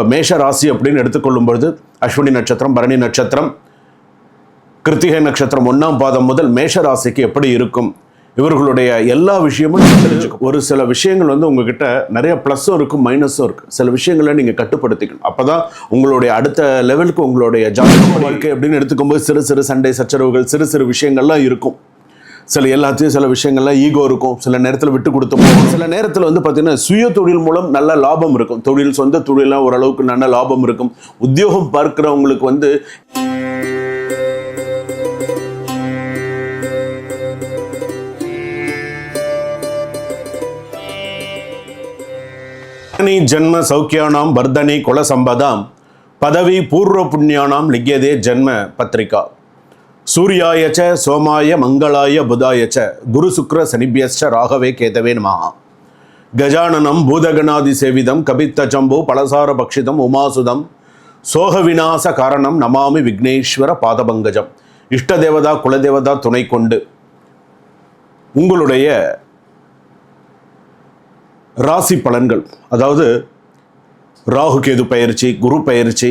இப்போ மேஷ ராசி அப்படின்னு எடுத்துக்கொள்ளும் பொழுது அஸ்வினி நட்சத்திரம் பரணி நட்சத்திரம் கிருத்திகை நட்சத்திரம் ஒன்றாம் பாதம் முதல் மேஷ ராசிக்கு எப்படி இருக்கும்? இவர்களுடைய எல்லா விஷயமும் தெரிஞ்சுக்கும் தெரிஞ்சுக்கணும் ஒரு சில விஷயங்கள் வந்து உங்ககிட்ட நிறைய ப்ளஸ்ஸும் இருக்கும் மைனஸும் இருக்கு. சில விஷயங்களை நீங்கள் கட்டுப்படுத்திக்கணும். அப்பதான் உங்களுடைய அடுத்த லெவலுக்கு உங்களுடைய ஜாதக வாழ்க்கை அப்படின்னு எடுத்துக்கும்போது சிறு சிறு சண்டை சச்சரவுகள் சிறு சிறு விஷயங்கள்லாம் இருக்கும். சில எல்லாத்தையும் சில விஷயங்கள்லாம் ஈகோ இருக்கும். சில நேரத்தில் விட்டு கொடுத்து போகும் சில நேரத்தில் வந்து பார்த்தீங்கன்னா சுய தொழில் மூலம் நல்ல லாபம் இருக்கும். தொழில் சொந்த தொழிலாம் ஓரளவுக்கு நல்ல லாபம் இருக்கும். உத்தியோகம் பார்க்குறவங்களுக்கு வந்து ஜென்ம சௌக்கியானாம் வர்தனி குல சம்பதாம் பதவி பூர்வ புண்ணியானாம் லிக்கியதே ஜென்ம பத்திரிகா. சூரியாய ச சோமாய மங்களாய புதாய ச குரு சுக்ர சனிபியஸ்ச ராகவே கேதவே நமஹ கஜானனம் பூதகணாதி சேவிதம் கபித்த ஜம்பு பலசார பக்ஷிதம் உமாசுதம் சோக விநாச காரணம் நமாமி விக்னேஸ்வர பாதபங்கஜம். இஷ்ட தேவதா குலதேவதா துணை கொண்டு. உங்களுடைய ராசி பலன்கள் அதாவது ராகு கேது பயிற்சி குரு பயிற்சி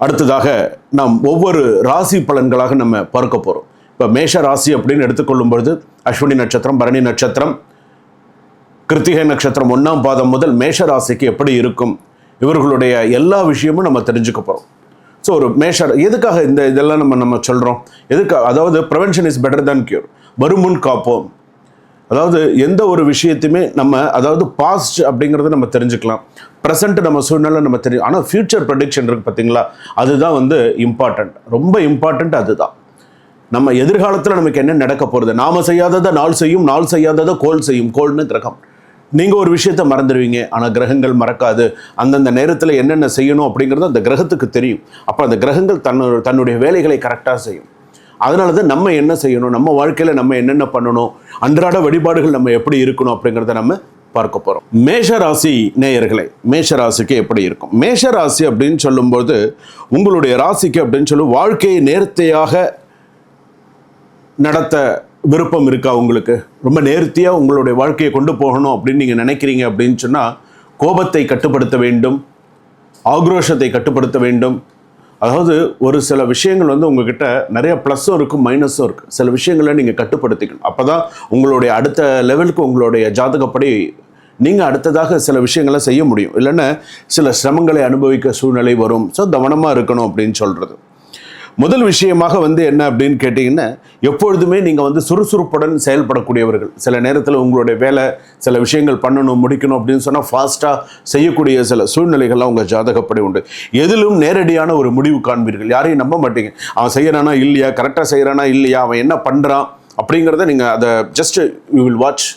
அடுத்ததாக நாம் ஒவ்வொரு ராசி பலன்களாக நம்ம பார்க்க போகிறோம் இப்போ மேஷ ராசி அப்படின்னு எடுத்துக்கொள்ளும் பொழுது அஸ்வினி நட்சத்திரம் பரணி நட்சத்திரம் கிருத்திகை நட்சத்திரம் ஒன்றாம் பாதம் முதல் மேஷ ராசிக்கு எப்படி இருக்கும் இவர்களுடைய எல்லா விஷயமும் நம்ம தெரிஞ்சுக்க போகிறோம் ஸோ ஒரு மேஷ எதுக்காக இந்த இதெல்லாம் நம்ம நம்ம சொல்கிறோம் எதுக்காக அதாவது prevention is better than cure வருமுன் காப்போம். அதாவது எந்த ஒரு விஷயத்தையுமே நம்ம அதாவது பாஸ்ட் அப்படிங்கிறத நம்ம தெரிஞ்சுக்கலாம். ப்ரெசண்ட்டு நம்ம சூழ்நிலை நம்ம தெரியும். ஆனால் ஃபியூச்சர் ப்ரடிக்ஷன் இருக்குது பார்த்தீங்களா அதுதான் வந்து இம்பார்ட்டண்ட் ரொம்ப இம்பார்ட்டண்ட் அதுதான். நம்ம எதிர்காலத்தில் நமக்கு என்ன நடக்க போகிறது நாம் செய்யாததை நாள் செய்யும் நாள் செய்யாததை கோல் செய்யும். கோல்னு கிரகம். நீங்கள் ஒரு விஷயத்தை மறந்துடுவீங்க ஆனால் கிரகங்கள் மறக்காது. அந்தந்த நேரத்தில் என்னென்ன செய்யணும் அப்படிங்கிறது அந்த கிரகத்துக்கு தெரியும். அப்போ அந்த கிரகங்கள் தன்னோட தன்னுடைய வேலைகளை கரெக்டாக செய்யும். அதனால தான் நம்ம என்ன செய்யணும்? நம்ம வாழ்க்கையில் நம்ம என்னென்ன பண்ணணும்? அன்றாட வழிபாடுகள் நம்ம எப்படி இருக்கணும் அப்படிங்கிறத நம்ம பார்க்க போகிறோம் மேஷ ராசி நேயர்களே மேஷ ராசிக்கு எப்படி இருக்கும்? மேஷ ராசி அப்படின்னு சொல்லும்போது உங்களுடைய ராசிக்கு அப்படின்னு சொல்லி வாழ்க்கையை நேர்த்தையாக நடத்த விருப்பம் இருக்கா உங்களுக்கு? ரொம்ப நேர்த்தியாக உங்களுடைய வாழ்க்கையை கொண்டு போகணும் அப்படின்னு நீங்கள் நினைக்கிறீங்க அப்படின்னு சொன்னால் கோபத்தை கட்டுப்படுத்த வேண்டும் ஆக்ரோஷத்தை கட்டுப்படுத்த வேண்டும். அதாவது ஒரு சில விஷயங்கள் வந்து உங்ககிட்ட நிறைய ப்ளஸ்ஸும் இருக்கும் மைனஸும் இருக்குது சில விஷயங்களை நீங்கள் கட்டுப்படுத்திக்கணும். அப்போ தான் உங்களுடைய அடுத்த லெவலுக்கு உங்களுடைய ஜாதகப்படி நீங்கள் அடுத்ததாக சில விஷயங்களை செய்ய முடியும். இல்லைன்னா சில சிரமங்களை அனுபவிக்க சூழ்நிலை வரும். ஸோ கவனமாக இருக்கணும் அப்படின்னு சொல்கிறது முதல் விஷயமாக வந்து என்ன அப்படின்னு கேட்டிங்கன்னா எப்பொழுதுமே நீங்கள் வந்து சுறுசுறுப்புடன் செயல்படக்கூடியவர்கள். சில நேரத்தில் உங்களுடைய வேலை சில விஷயங்கள் பண்ணணும் முடிக்கணும் அப்படின்னு சொன்னால் ஃபாஸ்ட்டாக செய்யக்கூடிய சில சூழ்நிலைகள்லாம் உங்கள் ஜாதகப்படி உண்டு. எதிலும் நேரடியான ஒரு முடிவு காண்பீர்கள். யாரையும் நம்ப மாட்டீங்க. அவன் செய்கிறானா இல்லையா? கரெக்டாக செய்கிறானா இல்லையா? அவன் என்ன பண்ணுறான் அப்படிங்கிறத நீங்கள் அதை ஜஸ்ட் யூ வில் வாட்ச்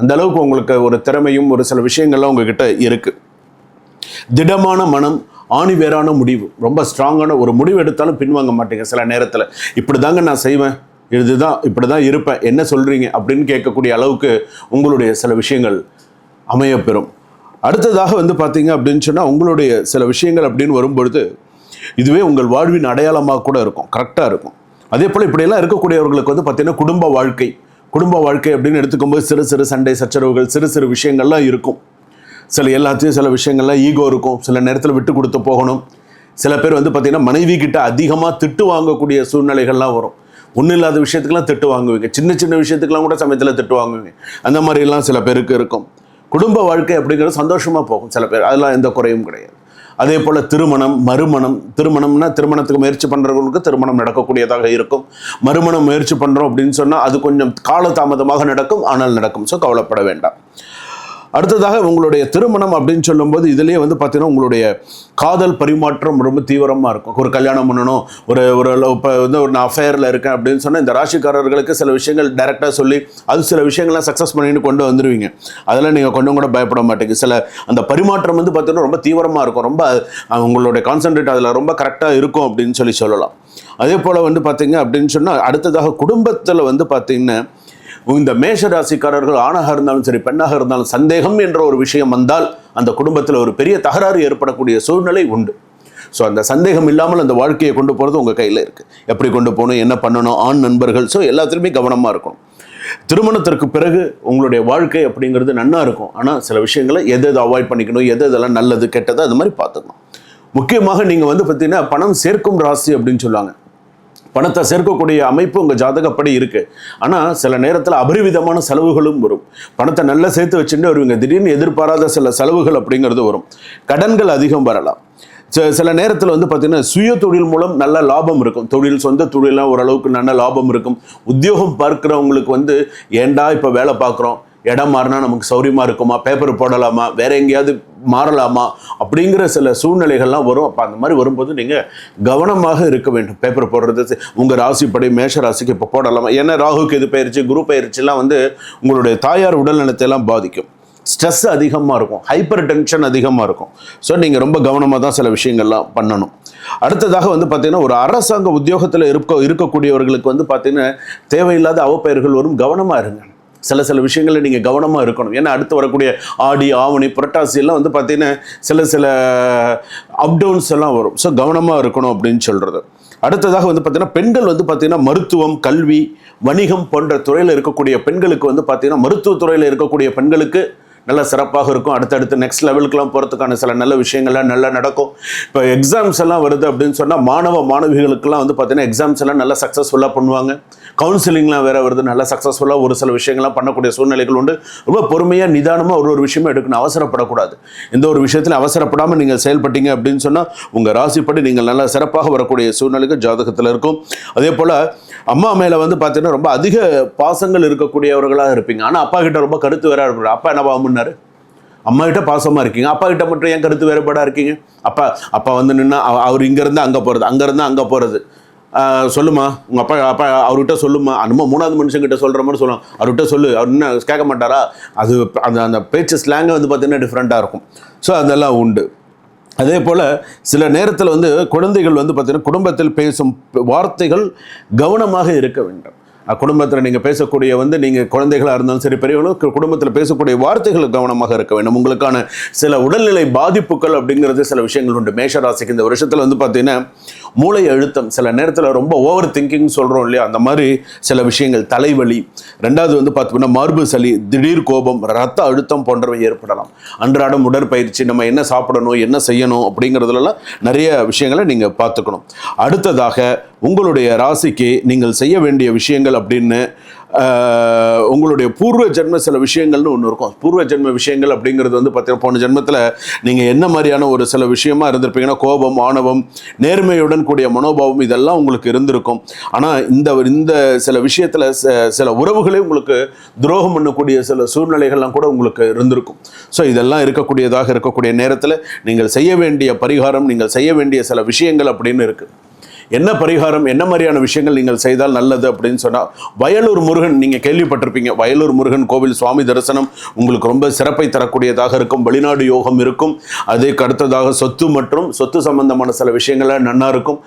அந்த அளவுக்கு உங்களுக்கு ஒரு திறமையும் ஒரு சில விஷயங்கள்லாம் உங்ககிட்ட இருக்குது திடமான மனம் ஆணிவேரான முடிவு. ரொம்ப ஸ்ட்ராங்கான ஒரு முடிவு எடுத்தாலும் பின்வாங்க மாட்டீங்க சில நேரத்தில். இப்படி தாங்க நான் செய்வேன். இதுதான் இப்படி தான் இருப்பேன். என்ன சொல்கிறீங்க அப்படின்னு கேட்கக்கூடிய அளவுக்கு உங்களுடைய சில விஷயங்கள் அமையப்பெறும். அடுத்ததாக வந்து பார்த்தீங்க அப்படின்னு சொன்னால் உங்களுடைய சில விஷயங்கள் அப்படின்னு வரும்பொழுது இதுவே உங்கள் வாழ்வின் அடையாளமாக கூட இருக்கும். கரெக்டாக இருக்கும். அதே போல் இப்படியெல்லாம் இருக்கக்கூடியவர்களுக்கு வந்து பார்த்திங்கன்னா குடும்ப வாழ்க்கை குடும்ப வாழ்க்கை அப்படின்னு எடுத்துக்கும்போது சிறு சிறு சண்டை சச்சரவுகள் சிறு சிறு விஷயங்கள்லாம் இருக்கும். சில எல்லாத்தையும் சில விஷயங்கள்லாம் ஈகோ இருக்கும். சில நேரத்தில் விட்டு கொடுத்து போகணும். சில பேர் வந்து பார்த்திங்கன்னா மனைவி கிட்ட அதிகமாக திட்டு வாங்கக்கூடிய சூழ்நிலைகள்லாம் வரும். ஒன்றும் இல்லாத விஷயத்துக்கெல்லாம் திட்டு வாங்குவீங்க. சின்ன சின்ன விஷயத்துக்கெல்லாம் கூட சமயத்தில் திட்டு வாங்குவீங்க. அந்த மாதிரிலாம் சில பேருக்கு இருக்கும். குடும்ப வாழ்க்கை அப்படிங்கிறது சந்தோஷமாக போகும் சில பேர். அதெல்லாம் எந்த குறையும் கிடையாது. அதே போல் திருமணம் மறுமணம் திருமணம்னா திருமணத்துக்கு முயற்சி பண்ணுறவங்களுக்கு திருமணம் நடக்கக்கூடியதாக இருக்கும். மறுமணம் முயற்சி பண்ணுறோம் அப்படின்னு சொன்னால் அது கொஞ்சம் காலதாமதமாக நடக்கும் ஆனால் நடக்கும். ஸோ கவலைப்பட வேண்டாம். அடுத்ததாக உங்களுடைய திருமணம் அப்படின்னு சொல்லும்போது இதுலேயே வந்து பார்த்தீங்கன்னா உங்களுடைய காதல் பரிமாற்றம் ரொம்ப தீவிரமாக இருக்கும். ஒரு கல்யாணம் பண்ணணும் ஒரு ஒரு இப்போ வந்து ஒரு நான் அஃபேரில் இருக்கேன் அப்படின்னு சொன்னால் இந்த ராசிக்காரர்களுக்கு சில விஷயங்கள் டைரெக்டாக சொல்லி அது சில விஷயங்கள்லாம் சக்ஸஸ் பண்ணிட்டு கொண்டு வந்துடுவீங்க அதெல்லாம் நீங்கள் கொஞ்சம் கூட பயப்பட மாட்டேங்க. சில அந்த பரிமாற்றம் வந்து பார்த்தீங்கன்னா ரொம்ப தீவிரமாக இருக்கும். ரொம்ப உங்களுடைய கான்சன்ட்ரேட் அதில் ரொம்ப கரெக்டாக இருக்கும் அப்படின்னு சொல்லி சொல்லலாம். அதே போல் வந்து பார்த்தீங்க அப்படின்னு சொன்னால் அடுத்ததாக குடும்பத்தில் வந்து பார்த்தீங்கன்னா இந்த மேஷ ராசிக்காரர்கள் ஆணாக இருந்தாலும் சரி பெண்ணாக இருந்தாலும் சந்தேகம் என்ற ஒரு விஷயம் வந்தால் அந்த குடும்பத்தில் ஒரு பெரிய தகராறு ஏற்படக்கூடிய சூழ்நிலை உண்டு. ஸோ அந்த சந்தேகம் இல்லாமல் அந்த வாழ்க்கையை கொண்டு போகிறது உங்கள் கையில் இருக்குது எப்படி கொண்டு போகணும் என்ன பண்ணணும் ஆண் நண்பர்கள் ஸோ எல்லாத்துலேயுமே கவனமாக இருக்கணும். திருமணத்திற்கு பிறகு உங்களுடைய வாழ்க்கை அப்படிங்கிறது நன்னா இருக்கும். ஆனால் சில விஷயங்களை எது எதை அவாய்ட் பண்ணிக்கணும் எது எதெல்லாம் நல்லது கெட்டது அது மாதிரி பார்த்துக்கணும். முக்கியமாக நீங்கள் வந்து பார்த்தீங்கன்னா பணம் சேர்க்கும் ராசி அப்படின்னு சொல்லுவாங்க. பணத்தை சேர்க்கக்கூடிய அமைப்பு உங்கள் ஜாதகப்படி இருக்குது ஆனால் சில நேரத்தில் அபரிவிதமான செலவுகளும் வரும். பணத்தை நல்லா சேர்த்து வச்சுட்டு வருவீங்க. திடீர்னு எதிர்பாராத சில செலவுகள் அப்படிங்கிறது வரும். கடன்கள் அதிகம் வரலாம். ச- சில நேரத்தில் வந்து பார்த்தீங்கன்னா சுய தொழில் மூலம் நல்ல லாபம் இருக்கும். தொழில் சொந்த தொழிலாம் ஓரளவுக்கு நல்ல லாபம் இருக்கும். உத்தியோகம் பார்க்குறவங்களுக்கு வந்து ஏன்டா இப்போ வேலை பார்க்குறோம்? இடம் மாறினா நமக்கு சௌரியமாக இருக்குமா? பேப்பர் போடலாமா? வேற எங்கேயாவது மாறலாமா? அப்படிங்கிற சில சூழ்நிலைகள்லாம் வரும். அப்போ அந்த மாதிரி வரும்போது நீங்கள் கவனமாக இருக்க வேண்டும். பேப்பர் போடுறது உங்கள் ராசிப்படி மேஷ ராசிக்கு இப்போ போடலாமா? ஏன்னா ராகுக்கு இது பயிற்சி குரு பயிற்சிலாம் வந்து உங்களுடைய தாயார் உடல்நலத்தை எல்லாம் பாதிக்கும். ஸ்ட்ரெஸ் அதிகமாக இருக்கும். ஹைப்பர் டென்ஷன் அதிகமாக இருக்கும். ஸோ நீங்கள் ரொம்ப கவனமாக தான் சில விஷயங்கள்லாம் பண்ணணும். அடுத்ததாக வந்து பார்த்தீங்கன்னா ஒரு அரசாங்க உத்தியோகத்தில் இருக்க இருக்கக்கூடியவர்களுக்கு வந்து பார்த்தீங்கன்னா தேவையில்லாத அவப்பெயர்கள் வரும். கவனமாக இருங்க. சில சில விஷயங்களில் நீங்கள் கவனமாக இருக்கணும். ஏன்னா அடுத்து வரக்கூடிய ஆடி ஆவணி புரட்டாசி எல்லாம் வந்து பார்த்தீங்கன்னா சில சில அப்டவுன்ஸ் எல்லாம் வரும். ஸோ கவனமாக இருக்கணும் அப்படின்னு சொல்கிறது அடுத்ததாக வந்து பார்த்தீங்கன்னா பெண்கள் வந்து பார்த்தீங்கன்னா மருத்துவம் கல்வி வணிகம் போன்ற துறையில் இருக்கக்கூடிய பெண்களுக்கு வந்து பார்த்தீங்கன்னா மருத்துவத்துறையில் இருக்கக்கூடிய பெண்களுக்கு நல்ல சிறப்பாக இருக்கும். அடுத்தடுத்து நெக்ஸ்ட் லெவலுக்குலாம் போகிறதுக்கான சில நல்ல விஷயங்கள்லாம் நல்லா நடக்கும். இப்போ எக்ஸாம்ஸ் எல்லாம் வருது அப்படின்னு சொன்னால் மாணவ மாணவிகளுக்கெல்லாம் வந்து பார்த்தீங்கன்னா எக்ஸாம்ஸ் எல்லாம் நல்லா சக்ஸஸ்ஃபுல்லாக பண்ணுவாங்க. கவுன்சிலிங்லாம் வேறு வருது நல்லா சக்ஸஸ்ஃபுல்லாக ஒரு சில விஷயங்கள்லாம் பண்ணக்கூடிய சூழ்நிலைகள் உண்டு. ரொம்ப பொறுமையாக நிதானமாக ஒரு ஒரு விஷயமும் எடுக்கணும். அவசரப்படக்கூடாது. எந்த ஒரு விஷயத்தில் அவசரப்படாமல் நீங்கள் செயல்பட்டீங்க அப்படின்னு சொன்னால் உங்கள் ராசிப்படி நீங்கள் நல்லா சிறப்பாக வரக்கூடிய சூழ்நிலைகள் ஜாதகத்தில் இருக்கும். அதே போல் அம்மா மேலே வந்து பார்த்தீங்கன்னா ரொம்ப அதிக பாசங்கள் இருக்கக்கூடியவர்களாக இருப்பீங்க. ஆனால் அப்பா கிட்ட ரொம்ப கருத்து வேற இருப்பார். அப்பா என்ன பாவம்னாரு அம்மா கிட்ட பாசமாக இருக்கீங்க. அப்பா கிட்ட மட்டும் ஏன் கருத்து வேறுபாடாக இருக்கீங்க? அப்பா அப்பா வந்து நின்னா அவ- அவர் இங்கேருந்து அங்கே போகிறது அங்கேருந்து அங்கே போகிறது சொல்லுமா உங்கள் அப்பா அப்பா அவர்கிட்ட சொல்லுமா? நம்ம மூணாவது மனுஷங்கிட்ட சொல்கிற மாதிரி சொல்லலாம் அவர்கிட்ட சொல்லு அவர் என்ன கேட்க மாட்டாரா? அது அந்த அந்த பேச்சு ஸ்லாங்கை வந்து பார்த்தீங்கன்னா டிஃப்ரெண்ட்டாக இருக்கும். ஸோ அதெல்லாம் உண்டு. அதே போல் சில நேரத்தில் வந்து குழந்தைகள் வந்து பார்த்தீங்கன்னா குடும்பத்தில் பேசும் வார்த்தைகள் கவனமாக இருக்க வேண்டும். குடும்பத்தில் நீங்கள் பேசக்கூடிய வந்து நீங்கள் குழந்தைகளாக இருந்தாலும் சரி பெரியவங்களும் குடும்பத்தில் பேசக்கூடிய வார்த்தைகள் கவனமாக இருக்க வேண்டும். உங்களுக்கான சில உடல்நிலை பாதிப்புகள் அப்படிங்கிறது சில விஷயங்கள் உண்டு. மேஷராசிக்கு இந்த வருஷத்தில் வந்து பார்த்தீங்கன்னா மூளை அழுத்தம் சில நேரத்தில் ரொம்ப ஓவர் திங்கிங் சொல்கிறோம் இல்லையா? அந்த மாதிரி சில விஷயங்கள் தலைவலி. ரெண்டாவது வந்து பார்த்தோம்னா மார்பு சளி திடீர் கோபம் ரத்த அழுத்தம் போன்றவை ஏற்படலாம். அன்றாடம் உடற்பயிற்சி நம்ம என்ன சாப்பிடணும் என்ன செய்யணும் அப்படிங்கிறதுலலாம் நிறைய விஷயங்களை நீங்கள் பார்த்துக்கணும். அடுத்ததாக உங்களுடைய ராசிக்கு நீங்கள் செய்ய வேண்டிய விஷயங்கள் அப்படின்னு உங்களுடைய பூர்வ ஜென்ம சில விஷயங்கள்னு ஒன்று இருக்கும். பூர்வ ஜென்ம விஷயங்கள் அப்படிங்கிறது வந்து பார்த்தீங்கன்னா போன ஜென்மத்தில் நீங்கள் என்ன மாதிரியான ஒரு சில விஷயமா இருந்திருப்பீங்கன்னா கோபம் ஆணவம் நேர்மையுடன் கூடிய மனோபாவம் இதெல்லாம் உங்களுக்கு இருந்திருக்கும். ஆனால் இந்த இந்த சில விஷயத்தில் சில உறவுகளே உங்களுக்கு துரோகம் பண்ணக்கூடிய சில சூழ்நிலைகள்லாம் கூட உங்களுக்கு இருந்திருக்கும். ஸோ இதெல்லாம் இருக்கக்கூடியதாக இருக்கக்கூடிய நேரத்தில் நீங்கள் செய்ய வேண்டிய பரிகாரம் நீங்கள் செய்ய வேண்டிய சில விஷயங்கள் அப்படின்னு இருக்குது என்ன பரிகாரம் என்ன மாதிரியான விஷயங்கள் நீங்கள் செய்தால் நல்லது அப்படின்னு சொன்னால் வயலூர் முருகன் நீங்கள் கேள்விப்பட்டிருப்பீங்க. வயலூர் முருகன் கோவில் சுவாமி தரிசனம் உங்களுக்கு ரொம்ப சிறப்பை தரக்கூடியதாக இருக்கும். வெளிநாடு யோகம் இருக்கும். அதுக்கு அடுத்ததாக சொத்து மற்றும் சொத்து சம்பந்தமான சில விஷயங்கள்லாம் நன்னா இருக்கும்.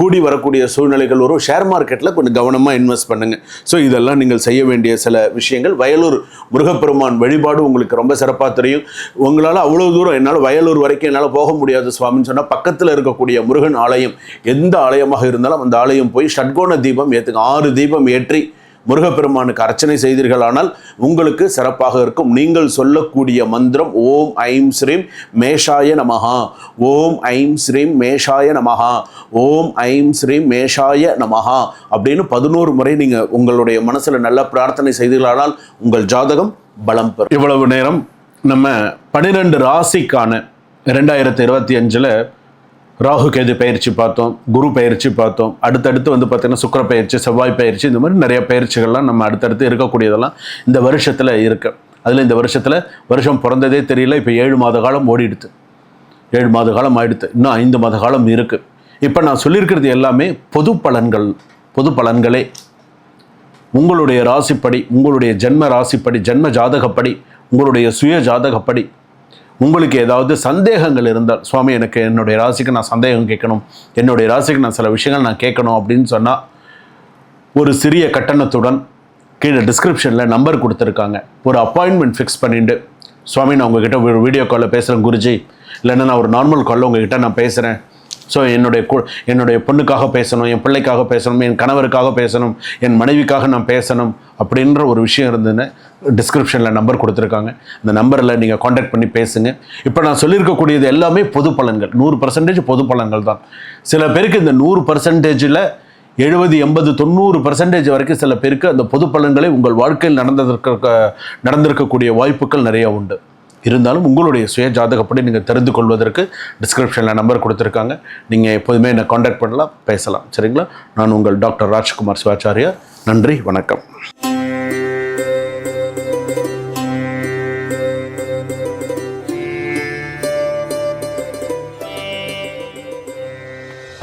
கூடி வரக்கூடிய சூழ்நிலைகள் வரும். ஷேர் மார்க்கெட்டில் கொஞ்சம் கவனமாக இன்வெஸ்ட் பண்ணுங்கள் ஸோ இதெல்லாம் நீங்கள் செய்ய வேண்டிய சில விஷயங்கள். வயலூர் முருகப்பெருமான் வழிபாடு உங்களுக்கு ரொம்ப சிறப்பாக தெரியும். உங்களால் அவ்வளோ தூரம் என்னால் வயலூர் வரைக்கும் என்னால் போக முடியாது சுவாமின்னு சொன்னால் பக்கத்தில் இருக்கக்கூடிய முருகன் ஆலயம் எது எந்த ஆலயமாக இருந்தாலும் அந்த ஆலயம் போய் ஷட்கோண தீபம் ஏற்றுங்க ஆறு தீபம் ஏற்றி முருகப்பெருமானுக்கு அர்ச்சனை செய்தீர்களானால் உங்களுக்கு சிறப்பாக இருக்கும். நீங்கள் சொல்லக்கூடிய மந்திரம் ஓம் ஐம் ஸ்ரீம் மேஷாய நமஹா. ஓம் ஐம் ஸ்ரீம் மேஷாய நமஹா. ஓம் ஐம் ஸ்ரீம் மேஷாய நமஹா. அப்படின்னு பதினோரு முறை நீங்கள் உங்களுடைய மனசில் நல்ல பிரார்த்தனை செய்தீர்களானால் உங்கள் ஜாதகம் பலம் பெறும். இவ்வளவு நேரம் நம்ம பன்னிரெண்டு ராசிக்கான ரெண்டாயிரத்தி இருபத்தி அஞ்சில் ராகு கேது பயிற்சி பார்த்தோம் குரு பயிற்சி பார்த்தோம் அடுத்தடுத்து வந்து பார்த்தீங்கன்னா சுக்கர பயிற்சி செவ்வாய் பயிற்சி இந்த மாதிரி நிறைய பயிற்சிகள்லாம் நம்ம அடுத்தடுத்து இருக்கக்கூடியதெல்லாம் இந்த வருஷத்தில் இருக்கு. அதில் இந்த வருஷத்தில் வருஷம் பிறந்ததே தெரியல இப்போ ஏழு மாத காலம் ஓடிடுது ஏழு மாத காலம் ஆயிடுது இன்னும் ஐந்து மாத காலம் இருக்குது இப்போ நான் சொல்லியிருக்கிறது எல்லாமே பொது பலன்கள் பொது பலன்களே. உங்களுடைய ராசிப்படி உங்களுடைய ஜென்ம ராசிப்படி ஜென்ம ஜாதகப்படி உங்களுடைய சுய ஜாதகப்படி உங்களுக்கு ஏதாவது சந்தேகங்கள் இருந்தால் சுவாமி எனக்கு என்னுடைய ராசிக்கு நான் சந்தேகம் கேட்கணும். என்னுடைய ராசிக்கு நான் சில விஷயங்கள் நான் கேட்கணும் அப்படின்னு சொன்னால் ஒரு சிறிய கட்டணத்துடன் கீழே டிஸ்கிரிப்ஷனில் நம்பர் கொடுத்துருக்காங்க. ஒரு அப்பாயின்மெண்ட் ஃபிக்ஸ் பண்ணிட்டு சுவாமி நான் உங்ககிட்ட ஒரு வீடியோ காலில் பேசுகிறேன் குருஜி. இல்லைன்னா நான் ஒரு நார்மல் காலில் உங்ககிட்ட நான் பேசுகிறேன் ஸோ என்னுடைய கு என்னுடைய பொண்ணுக்காக பேசணும் என் பிள்ளைக்காக பேசணும் என் கணவருக்காக பேசணும் என் மனைவிக்காக நான் பேசணும் அப்படின்ற ஒரு விஷயம் இருந்ததுன்னு டிஸ்கிரிப்ஷனில் நம்பர் கொடுத்துருக்காங்க. அந்த நம்பரில் நீங்கள் காண்டாக்ட் பண்ணி பேசுங்க. இப்போ நான் சொல்லியிருக்கக்கூடியது எல்லாமே பொது பலன்கள். நூறு பர்சன்டேஜ் பொது பலன்கள் தான். சில பேருக்கு இந்த நூறு பர்சன்டேஜில் எழுபது எண்பது தொண்ணூறு பர்சன்டேஜ் வரைக்கும் சில பேருக்கு அந்த பொது பலன்களை உங்கள் வாழ்க்கையில் நடந்ததற்கு நடந்திருக்கக்கூடிய வாய்ப்புகள் நிறைய உண்டு. இருந்தாலும் உங்களுடைய சுய ஜாதகப்படி நீங்கள் தெரிந்து கொள்வதற்கு டிஸ்கிரிப்ஷனில் நம்பர் கொடுத்துருக்காங்க. நீங்கள் எப்போதுமே என்னை காண்டாக்ட் பண்ணலாம் பேசலாம். சரிங்களா? நான் உங்கள் டாக்டர் ராஜ்குமார் சிவாச்சாரியா. நன்றி வணக்கம்.